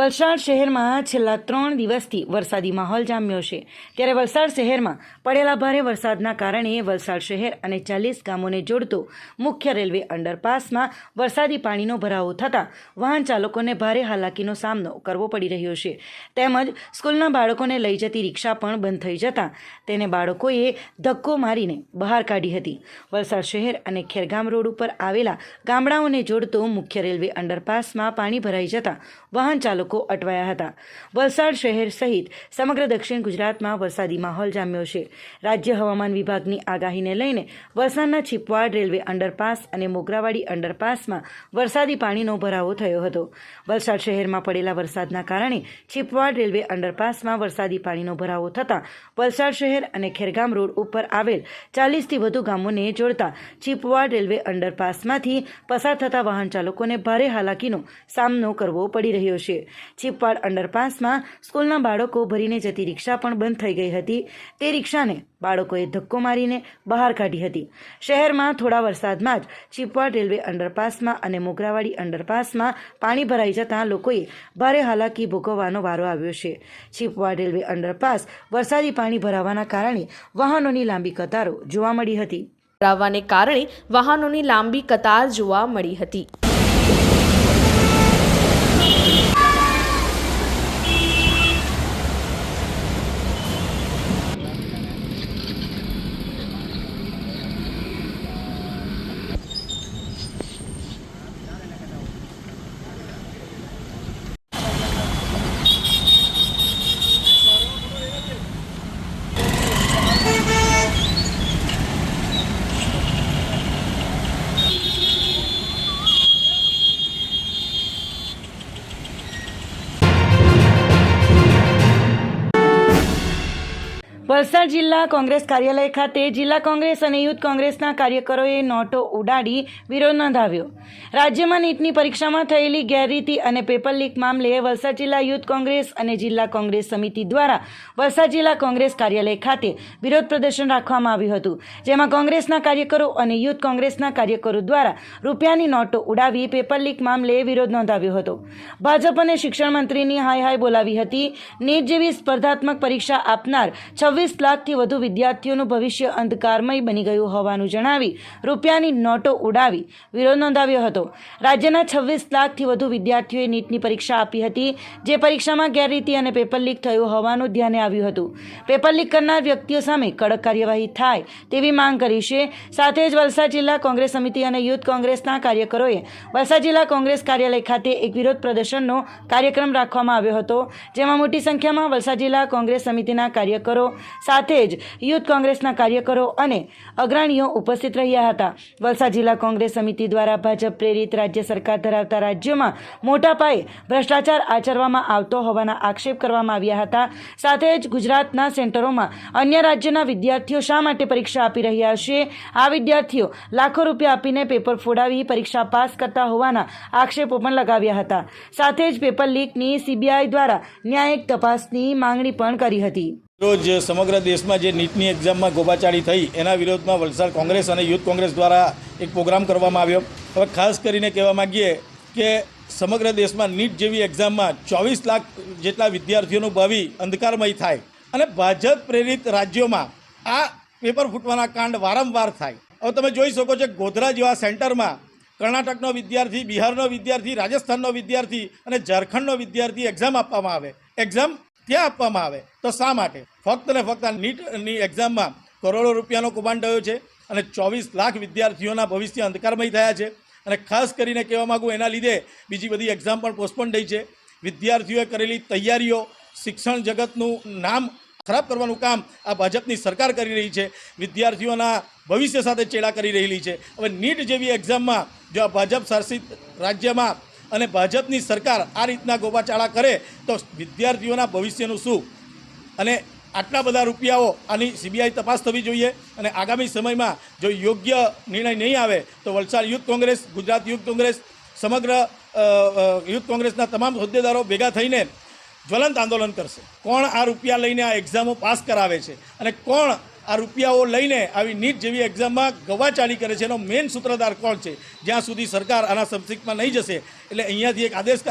વલસાડ શહેરમાં છેલ્લા ત્રણ દિવસથી વરસાદી માહોલ જામ્યો છે. ત્યારે વલસાડ શહેરમાં પડેલા ભારે વરસાદના કારણે વલસાડ શહેર અને ચાલીસ ગામોને જોડતો મુખ્ય રેલવે અંડરપાસમાં વરસાદી પાણીનો ભરાવો થતાં વાહન ચાલકોને ભારે હાલાકીનો સામનો કરવો પડી રહ્યો છે. તેમજ સ્કૂલના બાળકોને લઈ જતી રિક્ષા પણ બંધ થઈ જતાં તેને બાળકોએ ધક્કો મારીને બહાર કાઢી હતી. વલસાડ શહેર અને ખેરગામ રોડ ઉપર આવેલા ગામડાઓને જોડતો મુખ્ય રેલવે અંડરપાસમાં પાણી ભરાઈ જતાં વાહન ચાલકો અટવાયા હતા. વલસાડ શહેર સહિત સમગ્ર દક્ષિણ ગુજરાતમાં વરસાદી માહોલ જામ્યો છે. રાજ્ય હવામાન વિભાગની આગાહીને લઈને વલસાડના છીપવાડ રેલવે અંડરપાસ અને મોગરાવાડી અંડરપાસમાં વરસાદી પાણીનો ભરાવો થયો હતો. વલસાડ શહેરમાં પડેલા વરસાદના કારણે છીપવાડ રેલવે અંડરપાસમાં વરસાદી પાણીનો ભરાવો થતાં વલસાડ શહેર અને ખેરગામ રોડ ઉપર આવેલ ચાલીસથી વધુ ગામોને જોડતા છીપવાડ રેલવે અંડરપાસમાંથી પસાર થતા વાહન ચાલકોને ભારે હાલાકીનો સામનો કરવો પડી રહ્યો છે. છીપવાડ અંડરપાસમાં સ્કૂલના બાળકો ભરીને જતી રિક્ષા પણ બંધ થઈ ગઈ હતી. તે રિક્ષાને બાળકોએ ધક્કો મારીને બહાર કાઢી હતી. શહેરમાં થોડા વરસાદમાં જ છીપવાડ રેલવે અંડરપાસમાં અને મોગરાવાડી અંડરપાસમાં પાણી ભરાઈ જતાં લોકોએ ભારે હાલાકી ભોગવવાનો વારો આવ્યો છે. છીપવાડ રેલવે અંડરપાસ વરસાદી પાણી ભરાવાના કારણે વાહનોની લાંબી કતારો જોવા મળી હતી. ભરાવાને કારણે વાહનોની લાંબી કતાર જોવા મળી હતી. વલસાડ જિલ્લા કોંગ્રેસ કાર્યાલય ખાતે જિલ્લા કોંગ્રેસ અને યુથ કોંગ્રેસના કાર્યકરોએ નોટો ઉડાડી વિરોધ નોંધાવ્યો. રાજ્યમાં નીટની પરીક્ષામાં થયેલી ગેરરીતિ અને પેપર લીક મામલે વલસાડ જિલ્લા યુથ કોંગ્રેસ અને જિલ્લા કોંગ્રેસ સમિતિ દ્વારા વલસાડ જિલ્લા કોંગ્રેસ કાર્યાલય ખાતે વિરોધ પ્રદર્શન રાખવામાં આવ્યું હતું, જેમાં કોંગ્રેસના કાર્યકરો અને યુથ કોંગ્રેસના કાર્યકરો દ્વારા રૂપિયાની નોટો ઉડાવી પેપર લીક મામલે વિરોધ નોંધાવ્યો હતો. ભાજપ અને શિક્ષણ મંત્રીની હાય હાય બોલાવી હતી. નીટ જેવી સ્પર્ધાત્મક પરીક્ષા આપનાર છવ્વીસ લાખથી વધુ વિદ્યાર્થીઓનું ભવિષ્ય અંધકારમય બની ગયું હોવાનું જણાવી રૂપિયાની નોટો ઉડાવી વિરોધ નોંધાવ્યો હતો. રાજ્યના છવ્વીસ લાખથી વધુ વિદ્યાર્થીઓએ નીટની પરીક્ષા આપી હતી, જે પરીક્ષામાં ગેરરીતિ અને પેપર લીક થયું હોવાનું ધ્યાને આવ્યું હતું. પેપર લીક કરનાર વ્યક્તિઓ સામે કડક કાર્યવાહી થાય તેવી માંગ કરી છે. સાથે જ વલસાડ જિલ્લા કોંગ્રેસ સમિતિ અને યુથ કોંગ્રેસના કાર્યકરોએ વલસાડ જિલ્લા કોંગ્રેસ કાર્યાલય ખાતે એક વિરોધ પ્રદર્શનનો કાર્યક્રમ રાખવામાં આવ્યો હતો, જેમાં મોટી સંખ્યામાં વલસાડ જિલ્લા કોંગ્રેસ સમિતિના કાર્યકરો સાથે જ યુથ કોંગ્રેસના કાર્યકરો અને અગ્રણીઓ ઉપસ્થિત રહ્યા હતા. વલસાડ જિલ્લા કોંગ્રેસ સમિતિ દ્વારા ભાજપ પ્રેરિત રાજ્ય સરકાર ધરાવતા રાજ્યોમાં મોટા પાયે ભ્રષ્ટાચાર આચરવામાં આવતો હોવાના આક્ષેપ કરવામાં આવ્યા હતા. સાથે જ ગુજરાતના સેન્ટરોમાં અન્ય રાજ્યના વિદ્યાર્થીઓ શા માટે પરીક્ષા આપી રહ્યા છે? આ વિદ્યાર્થીઓ લાખો રૂપિયા આપીને પેપર ફોડાવી પરીક્ષા પાસ કરતા હોવાના આક્ષેપો પણ લગાવ્યા હતા. સાથે જ પેપર લીકની સીબીઆઈ દ્વારા ન્યાયિક તપાસની માંગણી પણ કરી હતી. રોજ સમગ્ર દેશમાં જે નીટની એક્ઝામમાં ગોબાચાળી થઈ, એના વિરોધમાં વલસાડ કોંગ્રેસ અને યુથ કોંગ્રેસ દ્વારા એક પ્રોગ્રામ કરવામાં આવ્યો. હવે ખાસ કરીને કહેવા માગીએ કે સમગ્ર દેશમાં નીટ જેવી એક્ઝામમાં ચોવીસ લાખ જેટલા વિદ્યાર્થીઓનું ભાવિ અંધકારમય થાય અને ભાજપ પ્રેરિત રાજ્યોમાં આ પેપર ફૂટવાના કાંડ વારંવાર થાય. હવે તમે જોઈ શકો છો ગોધરા જેવા સેન્ટરમાં કર્ણાટકનો વિદ્યાર્થી, બિહારનો વિદ્યાર્થી, રાજસ્થાનનો વિદ્યાર્થી અને ઝારખંડનો વિદ્યાર્થી એક્ઝામ આપવામાં આવે. એક્ઝામ ત્યાં આપવામાં આવે. તો શા માટે? ફક્ત ને ફક્ત નીટની એક્ઝામમાં કરોડો રૂપિયાનો કૌભાંડ થયો છે અને ચોવીસ લાખ વિદ્યાર્થીઓના ભવિષ્ય અંધકારમય થયા છે. અને ખાસ કરીને કહેવા માગું એના લીધે બીજી બધી એક્ઝામ પણ પોસ્ટપોન થઈ છે. વિદ્યાર્થીઓએ કરેલી તૈયારીઓ, શિક્ષણ જગતનું નામ ખરાબ કરવાનું કામ આ ભાજપની સરકાર કરી રહી છે. વિદ્યાર્થીઓના ભવિષ્ય સાથે ચેડા કરી રહેલી છે. હવે નીટ જેવી એક્ઝામમાં જો આ ભાજપ શાસિત રાજ્યમાં અને ભાજપની સરકાર આ રીતના ગોબાચાળા કરે તો વિદ્યાર્થીઓના ભવિષ્યનું શું? અને આટલા બધા રૂપિયાઓ આની સીબીઆઈ તપાસ થવી જોઈએ અને આગામી સમયમાં જો યોગ્ય નિર્ણય નહીં આવે તો વલસાડ યુથ કોંગ્રેસ, ગુજરાત યુથ કોંગ્રેસ, સમગ્ર યુથ કોંગ્રેસના તમામ હોદ્દેદારો ભેગા થઈને જ્વલંત આંદોલન કરશે. કોણ આ રૂપિયા લઈને આ એક્ઝામો પાસ કરાવે છે અને કોણ આ રૂપિયાઓ લઈને આવી નીટ જેવી એક્ઝામમાં ગવાચાળી કરે છે. એનો મેઇન સૂત્રધાર કોણ છે? જ્યાં સુધી સરકાર આના સંક્ષિપ્તમાં નહીં જશે. એટલે અહીંયાથી એક આદેશ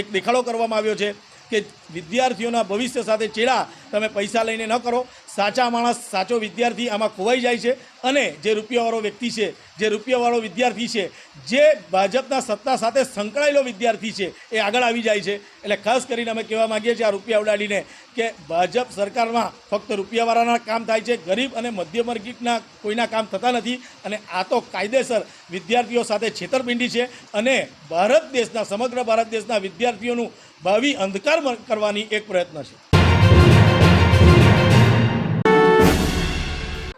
એક દેખાડો કરવામાં આવ્યો છે. કે વિદ્યાર્થીઓના ભવિષ્ય સાથે ચેડા તમે પૈસા લઈને ન કરો. સાચા માણસ, સાચો વિદ્યાર્થી આમાં ખોવાઈ જાય છે અને જે રૂપિયાવાળો વ્યક્તિ છે, જે રૂપિયાવાળો વિદ્યાર્થી છે, જે ભાજપના સત્તા સાથે સંકળાયેલો વિદ્યાર્થી છે, એ આગળ આવી જાય છે. એટલે ખાસ કરીને અમે કહેવા માગીએ છીએ આ રૂપિયા ઉડાડીને કે ભાજપ સરકારમાં ફક્ત રૂપિયાવાળાના કામ થાય છે, ગરીબ અને મધ્યમ વર્ગીના કોઈના કામ થતા નથી અને આ તો કાયદેસર વિદ્યાર્થીઓ સાથે છેતરપિંડી છે અને ભારત દેશના, સમગ્ર ભારત દેશના વિદ્યાર્થીઓનું ભાવિ અંધકાર કરવાની એક પ્રયત્ન છે.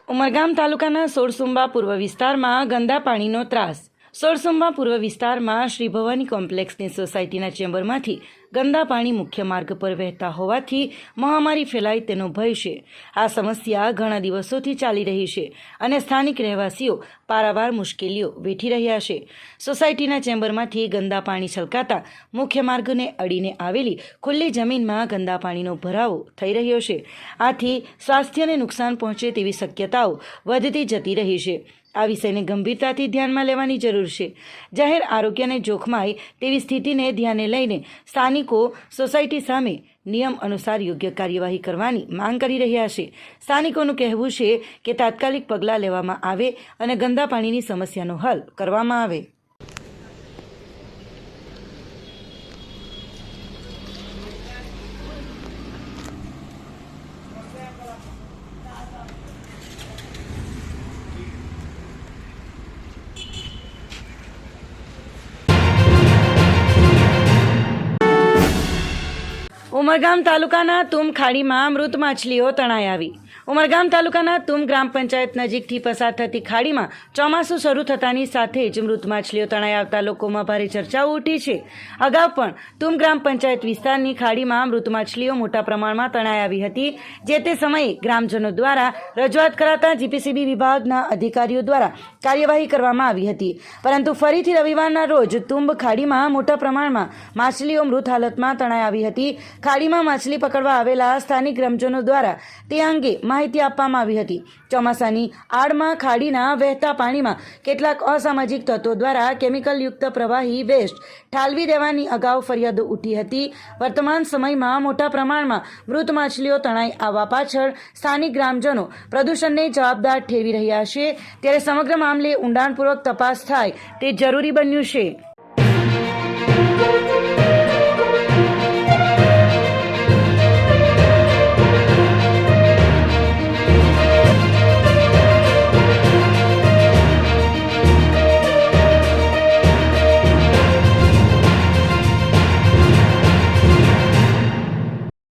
ઉમરગામ તાલુકાના સોરસુંબા પૂર્વ વિસ્તારમાં ગંદા પાણીનો ત્રાસ. સોળસુંબા પૂર્વ વિસ્તારમાં શ્રી ભવાની કોમ્પ્લેક્સની સોસાયટીના ચેમ્બરમાંથી ગંદા પાણી મુખ્ય માર્ગ પર વહેતા હોવાથી મહામારી ફેલાય તેનો ભય છે. આ સમસ્યા ઘણા દિવસોથી ચાલી રહી છે અને સ્થાનિક રહેવાસીઓ પારાવાર મુશ્કેલીઓ વેઠી રહ્યા છે. સોસાયટીના ચેમ્બરમાંથી ગંદા પાણી છલકાતા મુખ્ય માર્ગને અડીને આવેલી ખુલ્લી જમીનમાં ગંદા પાણીનો ભરાવો થઈ રહ્યો છે. આથી સ્વાસ્થ્યને નુકસાન પહોંચે તેવી શક્યતાઓ વધતી જતી રહી છે. આ વિષયને ગંભીરતાથી ધ્યાનમાં લેવાની જરૂર છે. જાહેર આરોગ્યને જોખમાય તેવી સ્થિતિને ધ્યાને લઈને સ્થાનિકો સોસાયટી સામે નિયમ અનુસાર યોગ્ય કાર્યવાહી કરવાની માંગ કરી રહ્યા છે. સ્થાનિકોનું કહેવું છે કે તાત્કાલિક પગલાં લેવામાં આવે અને ગંદા પાણીની સમસ્યાનો હલ કરવામાં આવે. ઉમરગામ તાલુકાના તુમ ખાડીમાં મૃત માછલીઓ તણાઈ આવી. ઉમરગામ તાલુકાના તુમ ગ્રામ પંચાયત નજીકથી પસાર થતી ખાડીમાં ચોમાસું શરૂ થતાની સાથે જ મૃત માછલીઓ તણાઈ આવતા લોકોમાં ભારે ચર્ચાઓ ઉઠી છે. અગાઉ પણ તુમ ગ્રામ પંચાયત વિસ્તારની ખાડીમાં મૃત માછલીઓ મોટા પ્રમાણમાં તણાઈ આવી હતી, જે તે સમયે ગ્રામજનો દ્વારા રજૂઆત કરાતા જીપીસીબી વિભાગના અધિકારીઓ દ્વારા કાર્યવાહી કરવામાં આવી હતી. પરંતુ ફરીથી રવિવારના રોજ તુંબ ખાડીમાં મોટા પ્રમાણમાં માછલીઓ મૃત હાલતમાં તણાઈ આવી હતી. ખાડીમાં માછલી પકડવા આવેલા સ્થાનિક ગ્રામજનો દ્વારા તે અંગે માહિતી આપવામાં આવી હતી. ચોમાસાની આડમાં ખાડીના વહેતા પાણીમાં કેટલાક અસામાજિક તત્વો દ્વારા કેમિકલયુક્ત પ્રવાહી વેસ્ટ ઠાલવી દેવાની અગાઉ ફરિયાદો ઉઠી હતી. વર્તમાન સમયમાં મોટા પ્રમાણમાં મૃત માછલીઓ તણાઈ આવવા પાછળ સ્થાનિક ગ્રામજનો પ્રદૂષણને જવાબદાર ઠેરવી રહ્યા છે. ત્યારે સમગ્ર મામલે ઊંડાણપૂર્વક તપાસ થાય તે જરૂરી બન્યું છે.